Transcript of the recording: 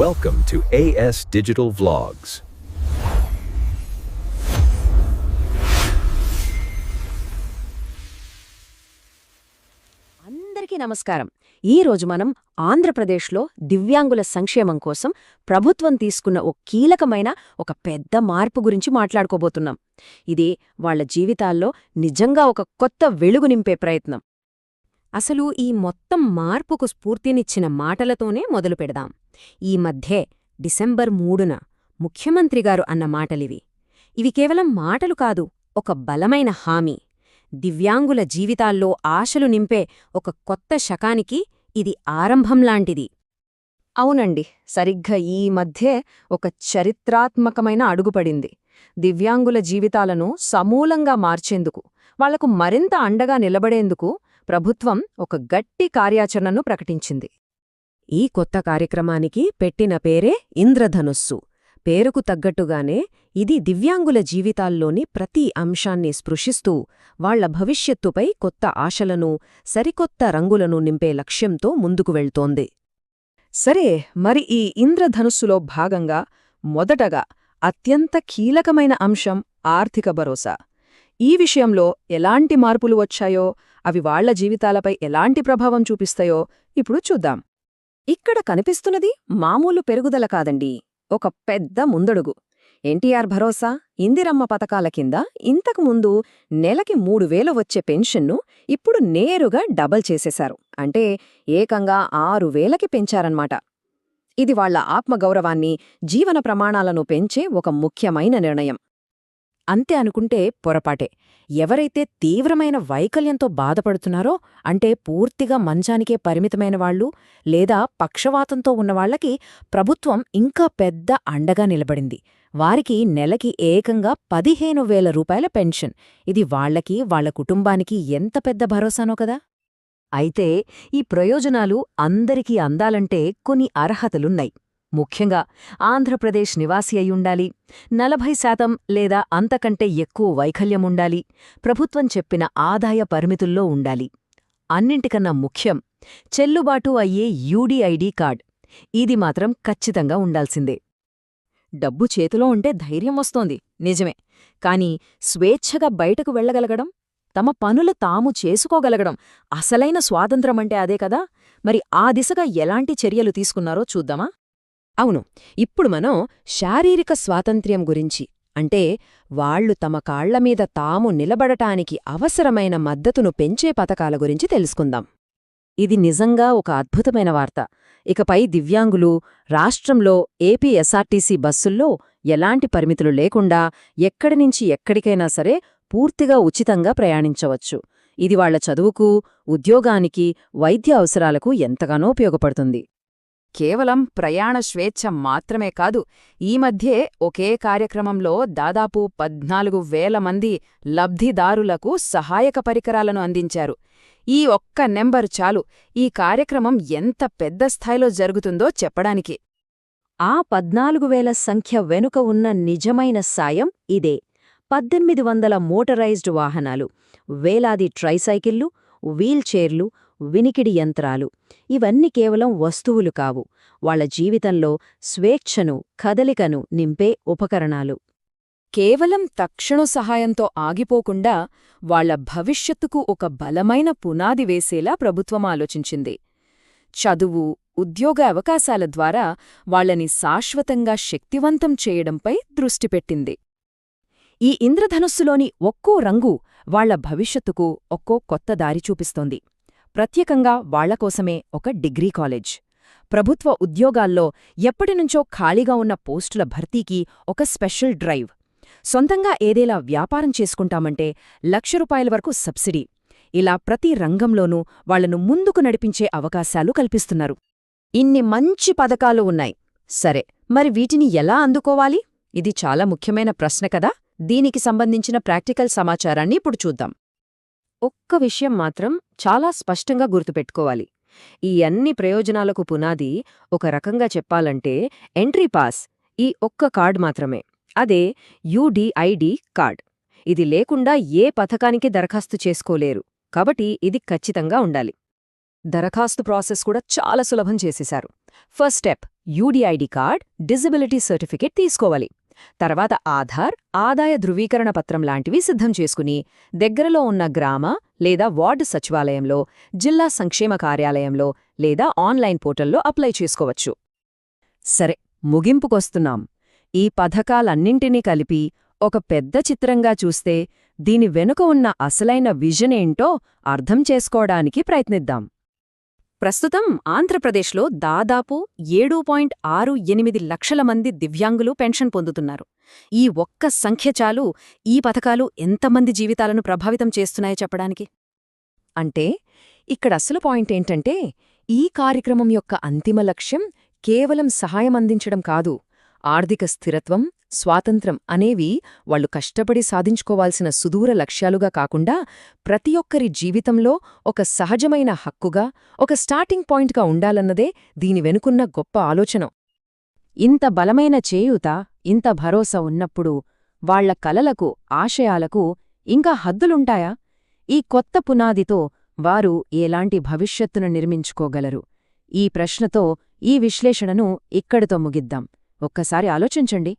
Welcome to AS Digital Vlogs. అందరికీ నమస్కారం. ఈ రోజు మనం ఆంధ్రప్రదేశ్లో దివ్యాంగుల సంక్షేమం కోసం ప్రభుత్వం తీసుకున్న ఓ కీలకమైన ఒక పెద్ద మార్పు గురించి మాట్లాడుకోబోతున్నాం. ఇది వాళ్ళ జీవితాల్లో నిజంగా ఒక కొత్త వెలుగు నింపే ప్రయత్నం. అసలు ఈ మొత్తం మార్పుకు స్ఫూర్తినిచ్చిన మాటలతోనే మొదలు పెడదాం ఈ మధ్యే డిసెంబర్ మూడున ముఖ్యమంత్రిగారు అన్న మాటలివి. ఇవి కేవలం మాటలు కాదు ఒక బలమైన హామీ. దివ్యాంగుల జీవితాల్లో ఆశలు నింపే ఒక కొత్త శకానికి ఇది ఆరంభంలాంటిది. అవునండి సరిగ్గా ఈ మధ్యే ఒక చరిత్రాత్మకమైన అడుగుపడింది. దివ్యాంగుల జీవితాలను సమూలంగా మార్చేందుకు వాళ్ళకు మరింత అండగా నిలబడేందుకు ప్రభుత్వం ఒక గట్టి కార్యాచరణను ప్రకటించింది. ఈ కొత్త కార్యక్రమానికి పెట్టిన పేరే ఇంద్రధనుస్సు. పేరుకు తగ్గట్టుగానే ఇది దివ్యాంగుల జీవితాల్లోని ప్రతి అంశాన్ని స్పృశిస్తూ వాళ్ళ భవిష్యత్తుపై కొత్త ఆశలను సరికొత్త రంగులను నింపే లక్ష్యంతో ముందుకు వెళ్తోంది. సరే మరి ఈ ఇంద్రధనుస్సులో భాగంగా మొదటగా అత్యంత కీలకమైన అంశం ఆర్థిక భరోసా. ఈ విషయంలో ఎలాంటి మార్పులు వచ్చాయో అవి వాళ్ళ జీవితాలపై ఎలాంటి ప్రభావం చూపిస్తాయో ఇప్పుడు చూద్దాం. ఇక్కడ కనిపిస్తున్నది మామూలు పెరుగుదల కాదండి. ఒక పెద్ద ముందడుగు. ఎన్టీఆర్ భరోసా ఇందిరమ్మ పథకాల కింద ఇంతకుముందు నెలకి మూడు వేల వచ్చే పెన్షన్ను ఇప్పుడు నేరుగా డబల్ చేసేశారు. అంటే ఏకంగా ఆరు వేలకి పెంచారన్నమాట ఇది వాళ్ళ ఆత్మగౌరవాన్ని జీవన ప్రమాణాలను పెంచే ఒక ముఖ్యమైన నిర్ణయం. అంతే అనుకుంటే పొరపాటే. ఎవరైతే తీవ్రమైన వైకల్యంతో బాధపడుతున్నారో అంటే పూర్తిగా మంచానికే పరిమితమైన వాళ్ళు లేదా పక్షవాతంతో ఉన్నవాళ్ళకి ప్రభుత్వం ఇంకా పెద్ద అండగా నిలబడింది. వారికి నెలకి ఏకంగా పదిహేను వేల రూపాయల పెన్షన్. ఇది వాళ్ళకి వాళ్ళ కుటుంబానికి ఎంత పెద్ద భరోసానో కదా! అయితే ఈ ప్రయోజనాలు అందరికీ అందాలంటే కొన్ని అర్హతలున్నాయి. ముఖ్యంగా ఆంధ్రప్రదేశ్ నివాసి అయ్యుండాలి. నలభై శాతం లేదా అంతకంటే ఎక్కువ వైకల్యముండాలి ప్రభుత్వం చెప్పిన ఆదాయ పరిమితుల్లో ఉండాలి. అన్నింటికన్నా ముఖ్యం చెల్లుబాటు అయ్యే యూడీఐడి కార్డ్. ఇది మాత్రం ఖచ్చితంగా ఉండాల్సిందే. డబ్బు చేతిలో ఉంటే ధైర్యం వస్తోంది నిజమే. కాని స్వేచ్ఛగా బయటకు వెళ్ళగలగడం తమ పనులు తాము చేసుకోగలగడం అసలైన స్వాతంత్రమంటే అదే కదా? మరి ఆ దిశగా ఎలాంటి చర్యలు తీసుకున్నారో చూద్దామా? అవును ఇప్పుడు మనం శారీరక స్వాతంత్ర్యం గురించి అంటే వాళ్ళు తమ కాళ్ళమీద తాము నిలబడటానికి అవసరమైన మద్దతును పెంచే పథకాల గురించి తెలుసుకుందాం. ఇది నిజంగా ఒక అద్భుతమైన వార్త. ఇకపై దివ్యాంగులు రాష్ట్రంలో ఏపీ ఎస్ఆర్టీసీ బస్సుల్లో ఎలాంటి పరిమితులు లేకుండా ఎక్కడినుంచి ఎక్కడికైనా సరే పూర్తిగా ఉచితంగా ప్రయాణించవచ్చు. ఇది వాళ్ళ చదువుకు ఉద్యోగానికి వైద్య అవసరాలకు ఎంతగానో ఉపయోగపడుతుంది. కేవలం ప్రయాణ స్వేచ్ఛ మాత్రమే కాదు ఈ మధ్యే ఒకే కార్యక్రమంలో దాదాపు పద్నాలుగు వేల మంది లబ్ధిదారులకు సహాయక పరికరాలను అందించారు. ఈ ఒక్క నెంబరు చాలు ఈ కార్యక్రమం ఎంత పెద్ద స్థాయిలో జరుగుతుందో చెప్పడానికి. ఆ పద్నాలుగు వేల సంఖ్య వెనుక ఉన్న నిజమైన సాయం ఇదే. పద్దెనిమిది వందల మోటరైజ్డ్ వాహనాలు వేలాది ట్రైసైకిళ్ళు వీల్చైర్లు వినికిడి యంత్రాలు. ఇవన్నీ కేవలం వస్తువులు కావు. వాళ్ళ జీవితంలో స్వేచ్ఛను కదలికను నింపే ఉపకరణాలు. కేవలం తక్షణ సహాయంతో ఆగిపోకుండా వాళ్ళ భవిష్యత్తుకు ఒక బలమైన పునాది వేసేలా ప్రభుత్వం ఆలోచించింది. చదువు ఉద్యోగ అవకాశాల ద్వారా వాళ్ళని శాశ్వతంగా శక్తివంతం చేయడంపై దృష్టిపెట్టింది ఈ ఇంద్రధనుస్సులోని ఒక్కో రంగు వాళ్ళ భవిష్యత్తుకు ఒక్కో కొత్త దారి చూపిస్తోంది. ప్రత్యేకంగా వాళ్ళకోసమే ఒక డిగ్రీ కాలేజ్. ప్రభుత్వ ఉద్యోగాల్లో ఎప్పటినుంచో ఖాళీగా ఉన్న పోస్టుల భర్తీకి ఒక స్పెషల్ డ్రైవ్. సొంతంగా ఏదేలా వ్యాపారం చేసుకుంటామంటే లక్ష రూపాయల వరకు సబ్సిడీ. ఇలా ప్రతి రంగంలోనూ వాళ్ళను ముందుకు నడిపించే అవకాశాలు కల్పిస్తున్నారు. ఇన్ని మంచి పథకాలు ఉన్నాయి. సరే మరి వీటిని ఎలా అందుకోవాలి? ఇది చాలా ముఖ్యమైన ప్రశ్న కదా? దీనికి సంబంధించిన ప్రాక్టికల్ సమాచారాన్ని ఇప్పుడు చూద్దాం. ఒక్క విషయం మాత్రం చాలా స్పష్టంగా గుర్తుపెట్టుకోవాలి. ఈ అన్ని ప్రయోజనాలకు పునాది ఒక రకంగా చెప్పాలంటే ఎంట్రీ పాస్ ఈ ఒక్క కార్డ్ మాత్రమే. అదే యూడిఐడి కార్డ్. ఇది లేకుండా ఏ పథకానికి దరఖాస్తు చేసుకోలేరు. కాబట్టి ఇది ఖచ్చితంగా ఉండాలి. దరఖాస్తు ప్రాసెస్ కూడా చాలా సులభం చేసేశారు. First step UDID card disability certificate తీసుకోవాలి. తర్వాత ఆధార్ ఆదాయ ధృవీకరణ పత్రం లాంటివి సిద్ధం చేసుకుని దగ్గరలో ఉన్న గ్రామ లేదా వార్డు సచివాలయంలో జిల్లా సంక్షేమ కార్యాలయంలో లేదా ఆన్లైన్ పోర్టల్లో అప్లై చేసుకోవచ్చు. సరే ముగింపుకొస్తున్నాం. ఈ పథకాలన్నింటినీ కలిపి ఒక పెద్ద చిత్రంగా చూస్తే దీని వెనుక ఉన్న అసలైన విజన్ ఏంటో అర్థం చేసుకోవడానికి ప్రయత్నిద్దాం. ప్రస్తుతం ఆంధ్రప్రదేశ్లో దాదాపు ఏడు పాయింట్ ఆరు ఎనిమిది లక్షల మంది దివ్యాంగులు పెన్షన్ పొందుతున్నారు. ఈ ఒక్క సంఖ్య చాలు ఈ పథకాలు ఎంతమంది జీవితాలను ప్రభావితం చేస్తున్నాయో చెప్పడానికి? అంటే ఇక్కడ అసలు పాయింట్ ఏంటంటే ఈ కార్యక్రమం యొక్క అంతిమ లక్ష్యం కేవలం సహాయం అందించడం కాదు ఆర్థిక స్థిరత్వం స్వాతంత్రం అనేవి వాళ్ళు కష్టపడి సాధించుకోవాల్సిన సుదూర లక్ష్యాలుగా కాకుండా ప్రతి ఒక్కరి జీవితంలో ఒక సహజమైన హక్కుగా ఒక స్టార్టింగ్ పాయింట్గా ఉండాలన్నదే దీని వెనుకున్న గొప్ప ఆలోచన. ఇంత బలమైన చేయూత ఇంత భరోసా ఉన్నప్పుడు వాళ్ళ కలలకు ఆశయాలకు ఇంకా హద్దులుంటాయా? ఈ కొత్త పునాదితో వారు ఎలాంటి భవిష్యత్తును నిర్మించుకోగలరు? ఈ ప్రశ్నతో ఈ విశ్లేషణను ఇక్కడితో ముగిద్దాం. ఒక్కసారి ఆలోచించండి.